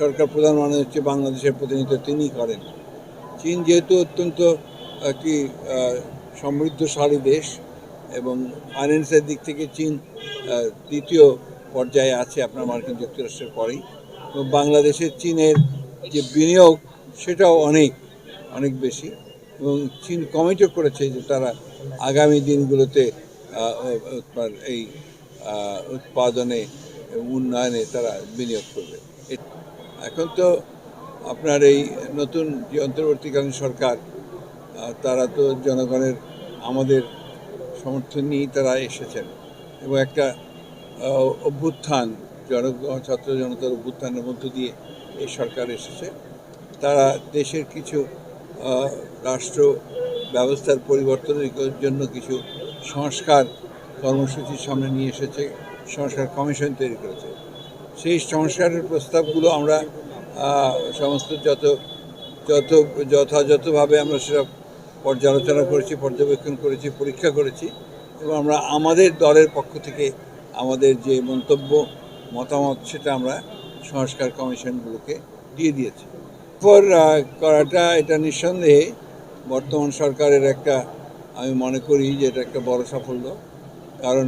সরকার প্রধান মানে হচ্ছে বাংলাদেশের প্রতিনিধিত্ব তিনিই করেন। চীন যেহেতু অত্যন্ত একটি সমৃদ্ধশালী দেশ এবং ফাইন্যান্সের দিক থেকে চীন দ্বিতীয় পর্যায়ে আছে আপনার মার্কিন যুক্তরাষ্ট্রের পরেই। এবং বাংলাদেশের চীনের যে বিনিয়োগ, সেটাও অনেক অনেক বেশি। এবং চীন কমিটও করেছে যে তারা আগামী দিনগুলোতে এই উৎপাদনে উন্নয়নে তারা বিনিয়োগ করবে। এখন তো আপনার এই নতুন যে অন্তর্বর্তীকালীন সরকার তারা তো জনগণের আমাদের সমর্থন নিয়েই তারা এসেছেন এবং একটা অভ্যুত্থান জনগণ ছাত্র জনতার অভ্যুত্থানের মধ্য দিয়ে এই সরকার এসেছে। তারা দেশের কিছু রাষ্ট্র ব্যবস্থার পরিবর্তনের জন্য কিছু সংস্কার কর্মসূচির সামনে নিয়ে এসেছে, সংস্কার কমিশন তৈরি করেছে। সেই সংস্কারের প্রস্তাবগুলো আমরা সমস্ত যত যত, যথাযথভাবে আমরা সেটা পর্যালোচনা করেছি, পর্যবেক্ষণ করেছি, পরীক্ষা করেছি এবং আমরা আমাদের দলের পক্ষ থেকে আমাদের যে মন্তব্য, মতামত সেটা আমরা সংস্কার কমিশনগুলোকে দিয়ে দিয়েছি। পর করাটা এটা নিঃসন্দেহে বর্তমান সরকারের একটা, আমি মনে করি যে এটা একটা বড় সাফল্য। কারণ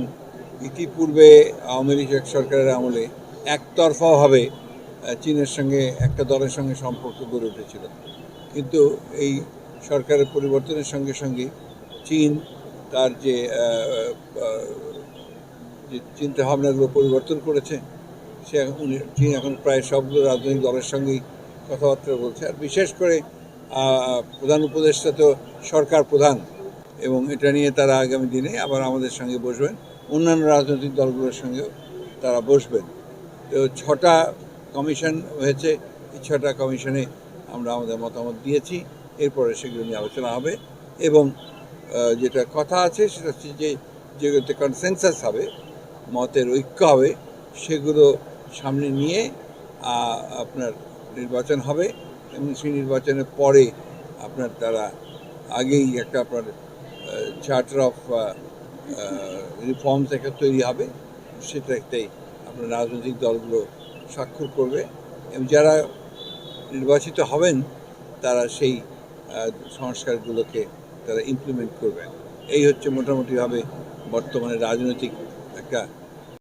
ইতিপূর্বে আওয়ামী লীগ সরকারের আমলে একতরফাভাবে চীনের সঙ্গে, একটা দলের সঙ্গে সম্পর্ক গড়ে উঠেছিল। কিন্তু এই সরকারের পরিবর্তনের সঙ্গে সঙ্গে চীন তার যে যে চিন্তাভাবনাগুলো পরিবর্তন করেছে, সে উনি, চীন এখন প্রায় সবগুলো রাজনৈতিক দলের সঙ্গেই কথাবার্তা বলছে। আর বিশেষ করে প্রধান উপদেষ্টা তো সরকার প্রধান এবং এটা নিয়ে তারা আগামী দিনে আবার আমাদের সঙ্গে বসবেন। অন্যান্য রাজনৈতিক দলগুলোর সঙ্গেও তারা বসবেন। ছটা কমিশন হয়েছে, এই ছটা কমিশনে আমরা আমাদের মতামত দিয়েছি। এরপরে সেগুলো নিয়ে আলোচনা হবে এবং যেটা কথা আছে সেটা হচ্ছে যে, যেগুলোতে কনসেনসাস হবে, মতের ঐক্য হবে, সেগুলো সামনে নিয়ে আপনার নির্বাচন হবে এবং সেই নির্বাচনের পরে আপনার তারা আগেই একটা আপনার চার্টার অফ রিফর্মস একটা তৈরি হবে সেটা একটাই আপনার রাজনৈতিক দলগুলো স্বাক্ষর করবে এবং যারা নির্বাচিত হবেন, তারা সেই সংস্কারগুলোকে তারা ইমপ্লিমেন্ট করবেন এই হচ্ছে মোটামুটিভাবে বর্তমানে রাজনৈতিক একটা